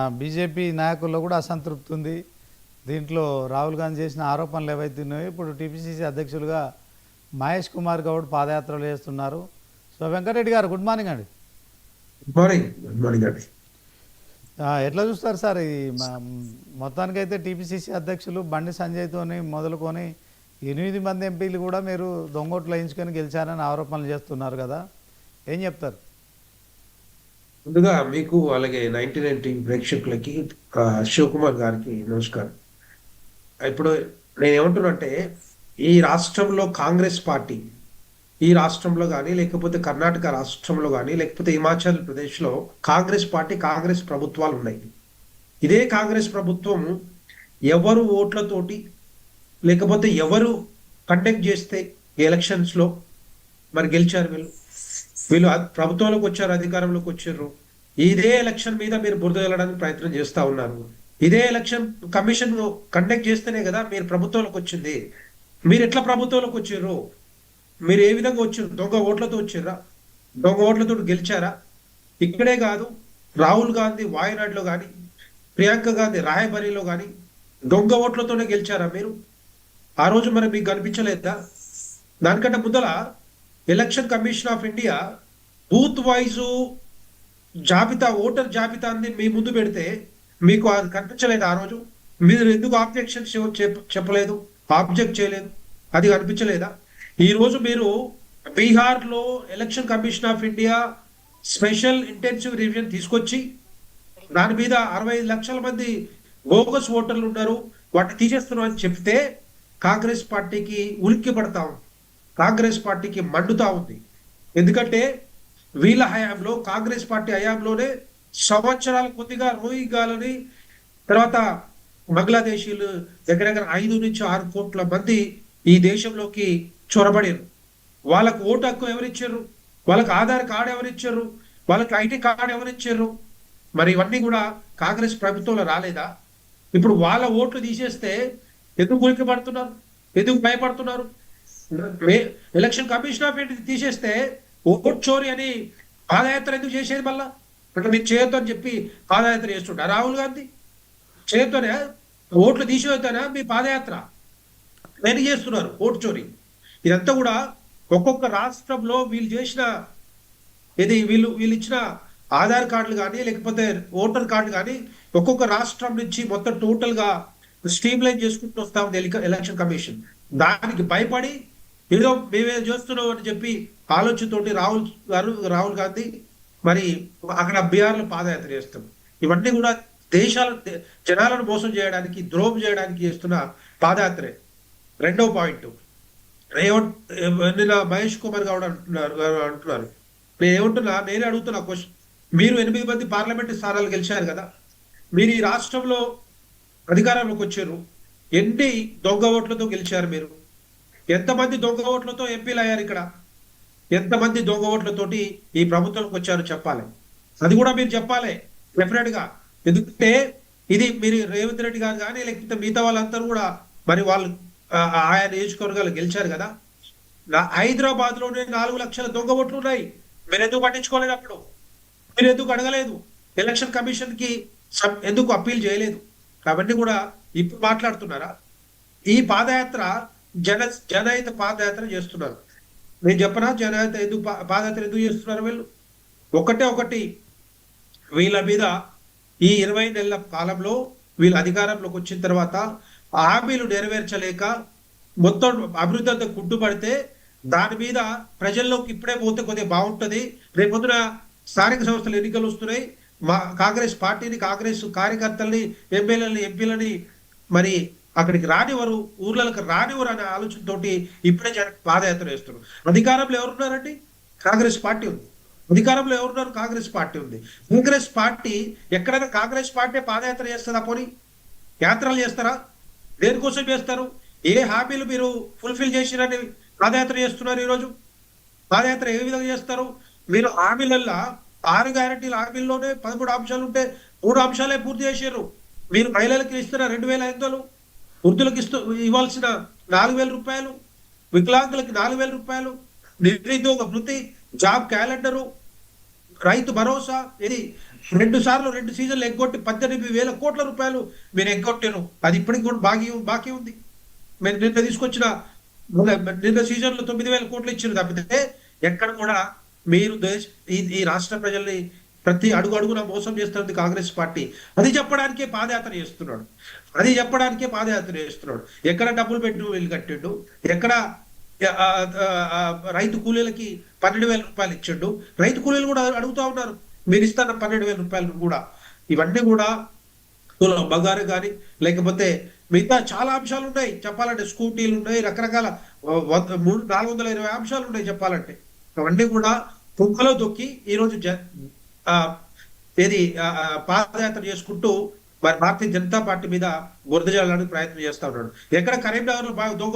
BJP నాయకుల్లో కూడా అసంతృప్తి ఉంది. దీంట్లో రాహుల్ గాంధీ చేసిన ఆరోపణలు ఏవైతే ఉన్నాయో ఇప్పుడు టీపీసీసీ అధ్యక్షులుగా మహేష్ కుమార్ గౌడ్ పాదయాత్రలు చేస్తున్నారు. సో వెంకటరెడ్డి గారు గుడ్ మార్నింగ్ అండి. గుడ్ మార్నింగ్ గుడ్ మార్నింగ్ అండి. ఆ, ఎట్లా చూస్తారు సార్ ఈ మొత్తానికైతే టీపీసీసీ అధ్యక్షులు బండి సంజయ్తోని మొదలుకొని ఎనిమిది మంది ఎంపీలు కూడా మీరు దొంగోట్లు వేయించుకొని గెలిచారని ఆరోపణలు చేస్తున్నారు కదా. ఏం చెప్తారు? ముందుగా మీకు అలాగే నైన్టీ నైన్టీ ప్రేక్షకులకి శివకుమార్ గారికి నమస్కారం. ఇప్పుడు నేనేమంటున్నంటే ఈ రాష్ట్రంలో కాంగ్రెస్ పార్టీ ఈ రాష్ట్రంలో కానీ లేకపోతే కర్ణాటక రాష్ట్రంలో కానీ లేకపోతే హిమాచల్ ప్రదేశ్లో కాంగ్రెస్ పార్టీ కాంగ్రెస్ ప్రభుత్వాలు ఉన్నాయి. ఇదే కాంగ్రెస్ ప్రభుత్వం ఎవరు ఓట్లతోటి లేకపోతే ఎవరు కండక్ట్ చేస్తే ఎలక్షన్స్లో మరి గెలిచారు వీళ్ళు? వీళ్ళు ప్రభుత్వంలోకి వచ్చారు అధికారంలోకి వచ్చారు. ఇదే ఎలక్షన్ మీద మీరు బురద వెళ్ళడానికి ప్రయత్నం చేస్తా ఉన్నారు. ఇదే ఎలక్షన్ కమిషన్ కండక్ట్ చేస్తేనే కదా మీరు ప్రభుత్వంలోకి వచ్చింది. మీరు ఎట్లా ప్రభుత్వంలోకి వచ్చారు? మీరు ఏ విధంగా వచ్చారు? దొంగ ఓట్లతో వచ్చారా? దొంగ ఓట్లతో గెలిచారా? ఇక్కడే కాదు రాహుల్ గాంధీ వాయనాడులో కానీ ప్రియాంక గాంధీ రాయబరిలో కానీ దొంగ ఓట్లతోనే గెలిచారా మీరు? ఆ రోజు మరి మీకు కనిపించలేదా? దానికంటే ముందల election commission of India booth wise జాబితా ఓటర్ జాబితాని మీ ముందు పెడితే మీకు అది కనిపించలేదు ఆ రోజు. మీరు ఎందుకు ఆబ్జెక్షన్ చెప్పలేదు? ఆబ్జెక్ట్ చేయలేదు? అది కనిపించలేదా? ఈ రోజు మీరు బీహార్లో election commission of India special intensive revision తీసుకొచ్చి దాని మీద అరవై లక్షల మంది బోగస్ ఓటర్లు ఉన్నారు. వాటిని తీసేస్తున్నాం అని చెప్తే కాంగ్రెస్ పార్టీకి ఉలిక్కి పడతా ఉంది కాంగ్రెస్ పార్టీకి మండుతా ఉంది. ఎందుకంటే వీళ్ళ హయాంలో కాంగ్రెస్ పార్టీ హయాంలోనే సంవత్సరాల కొద్దిగా రోహింగాలని తర్వాత బంగ్లాదేశీలు దగ్గర దగ్గర ఐదు నుంచి ఆరు కోట్ల మంది ఈ దేశంలోకి చొరబడారు. వాళ్ళకు ఓటు హక్కు ఎవరిచ్చారు? వాళ్ళకి ఆధార్ కార్డు ఎవరిచ్చారు? వాళ్ళకి ఐటీ కార్డు ఎవరిచ్చారు? మరి ఇవన్నీ కూడా కాంగ్రెస్ ప్రభుత్వంలో రాలేదా? ఇప్పుడు వాళ్ళ ఓట్లు తీసేస్తే ఎందుకు ఉలికి పడుతున్నారు ఎందుకు భయపడుతున్నారు? ఎలక్షన్ కమిషన్ ఆఫ్ ఇండియా తీసేస్తే ఓట్ చోరీ అని పాదయాత్ర ఎందుకు చేసేది మళ్ళా? అక్కడ మీరు చేయొద్దు అని చెప్పి పాదయాత్ర చేస్తుంటారు. రాహుల్ గాంధీ చేయొద్దనే ఓట్లు తీసేయొద్దనా మీ పాదయాత్ర. నేను చేస్తున్నారు ఓటు చోరీ? ఇదంతా కూడా ఒక్కొక్క రాష్ట్రంలో వీళ్ళు చేసిన ఇది వీళ్ళు వీళ్ళు ఇచ్చిన ఆధార్ కార్డులు కానీ లేకపోతే ఓటర్ కార్డు కానీ ఒక్కొక్క రాష్ట్రం నుంచి మొత్తం టోటల్గా స్ట్రీమ్ లైన్ చేసుకుంటూ వస్తా ఎలక్షన్ కమిషన్ దానికి భయపడి ఏదో మేమే చేస్తున్నాం అని చెప్పి ఆలోచనతోటి రాహుల్ గారు రాహుల్ గాంధీ మరి అక్కడ బీహార్ పాదయాత్ర చేస్తాం. ఇవన్నీ కూడా దేశాల జనాలను మోసం చేయడానికి ద్రోహం చేయడానికి చేస్తున్న పాదయాత్రే. రెండో పాయింట్. రేవంత్ నిన్న మహేష్ కుమార్ గౌడ్ అంటున్నారు అంటున్నారు. నేను ఏమంటున్నా నేనే అడుగుతున్నా క్వశ్చన్. మీరు ఎనిమిది మంది పార్లమెంట్ స్థానాలు గెలిచారు కదా. మీరు ఈ రాష్ట్రంలో అధికారంలోకి వచ్చారు. ఎన్ని దొంగ ఓట్లతో గెలిచారు మీరు? ఎంతమంది దొంగ ఓట్లతో ఎంపీలు అయ్యారు ఇక్కడ? ఎంతమంది దొంగ ఓట్లతోటి ఈ ప్రభుత్వంకి వచ్చారు చెప్పాలి. అది కూడా మీరు చెప్పాలి డెఫినెట్గా. ఎందుకంటే ఇది మీరు రేవంత్ రెడ్డి గారు కానీ లేకపోతే మిగతా వాళ్ళందరూ కూడా మరి వాళ్ళు ఆయా నియోజకవర్గాలు గెలిచారు కదా. నా- హైదరాబాద్లోనే నాలుగు లక్షల దొంగ ఓట్లు ఉన్నాయి. మీరు ఎందుకు పట్టించుకోలేదు అప్పుడు? మీరు ఎందుకు అడగలేదు? ఎలక్షన్ కమిషన్కి ఎందుకు అప్పీల్ చేయలేదు? అవన్నీ కూడా ఇప్పుడు మాట్లాడుతున్నారా? ఈ పాదయాత్ర జన జనహిత పాదయాత్ర చేస్తున్నారు. నేను చెప్పనా? జనహిత ఎందుకు పాదయాత్ర ఎందుకు చేస్తున్నారు వీళ్ళు? ఒకటే ఒకటి. వీళ్ళ మీద ఈ ఇరవై నెలల కాలంలో వీళ్ళు అధికారంలోకి వచ్చిన తర్వాత హామీలు నెరవేర్చలేక మొత్తం అభివృద్ధి అంతా కుంటుపడితే దాని మీద ప్రజల్లోకి ఇప్పుడే పోతే కొద్దిగా బాగుంటుంది. రేపొద్దున స్థానిక సంస్థలు ఎన్నికలు వస్తున్నాయి. మా కాంగ్రెస్ పార్టీని కాంగ్రెస్ కార్యకర్తల్ని ఎమ్మెల్యేలని ఎంపీలని మరి అక్కడికి రానివ్వరు ఊర్లకు రానివ్వరు అనే ఆలోచనతోటి ఇప్పుడే జన పాదయాత్ర వేస్తున్నారు అధికారంలో ఎవరున్నారండి? కాంగ్రెస్ పార్టీ ఉంది. అధికారంలో ఎవరున్నారు? కాంగ్రెస్ పార్టీ ఉంది. కాంగ్రెస్ పార్టీ ఎక్కడైనా కాంగ్రెస్ పార్టీ పాదయాత్ర చేస్తుందా పోనీ? యాత్రలు చేస్తారా? దేనికోసం చేస్తారు? ఏ హామీలు మీరు ఫుల్ఫిల్ చేసిరని పాదయాత్ర చేస్తున్నారు ఈరోజు? పాదయాత్ర ఏ విధంగా చేస్తారు? మీరు హామీలల్లా ఆరు గ్యారంటీల హామీల్లోనే పదమూడు అంశాలు ఉంటే మూడు అంశాలే పూర్తి చేశారు మీరు మహిళలకు ఇస్తున్న రెండు వేల ఐదు వందలు వృద్ధులకు ఇస్తూ ఇవ్వాల్సిన నాలుగు వేల రూపాయలు వికలాంగులకి నాలుగు వేల రూపాయలు నిరుద్యోగ వృత్తి జాబ్ క్యాలెండరు రైతు భరోసా ఇది రెండు సార్లు రెండు సీజన్లు ఎగ్గొట్టి పద్దెనిమిది వేల కోట్ల రూపాయలు మీరు ఎగ్గొట్టారు అది ఇప్పటికి కూడా బాకీ బాకీ ఉంది. మీరు నిన్న తీసుకొచ్చిన నిన్న సీజన్లో తొమ్మిది వేల కోట్లు ఇచ్చారు తప్పితే ఎక్కడ కూడా మీరు దేశ ఈ ఈ రాష్ట్ర ప్రజల్ని ప్రతి అడుగు అడుగున మోసం చేస్తున్నది కాంగ్రెస్ పార్టీ. అది చెప్పడానికే పాదయాత్ర చేస్తున్నాడు. అది చెప్పడానికే పాదయాత్ర చేస్తున్నాడు. ఎక్కడ డబ్బులు పెట్టి వీళ్ళు కట్టిండు? ఎక్కడ రైతు కూలీలకి పన్నెండు వేల రూపాయలు ఇచ్చిండు? రైతు కూలీలు కూడా అడుగుతా ఉన్నారు. మీరు ఇస్తాన పన్నెండు వేల రూపాయలు కూడా? ఇవన్నీ కూడా తులం బంగారు కానీ లేకపోతే మిగతా చాలా అంశాలు ఉన్నాయి. చెప్పాలంటే స్కూటీలు ఉన్నాయి రకరకాల మూడు నాలుగు వందల ఇరవై అంశాలు ఉన్నాయి చెప్పాలంటే. అవన్నీ కూడా తుంగలో దొక్కి ఈరోజు జ ఏది ఆ, పాదయాత్ర చేసుకుంటూ మరి భారతీయ జనతా పార్టీ మీద బురద జల్లడానికి ప్రయత్నం చేస్తా ఉన్నాడు. ఎక్కడ కరీంనగర్ బాగా దొంగ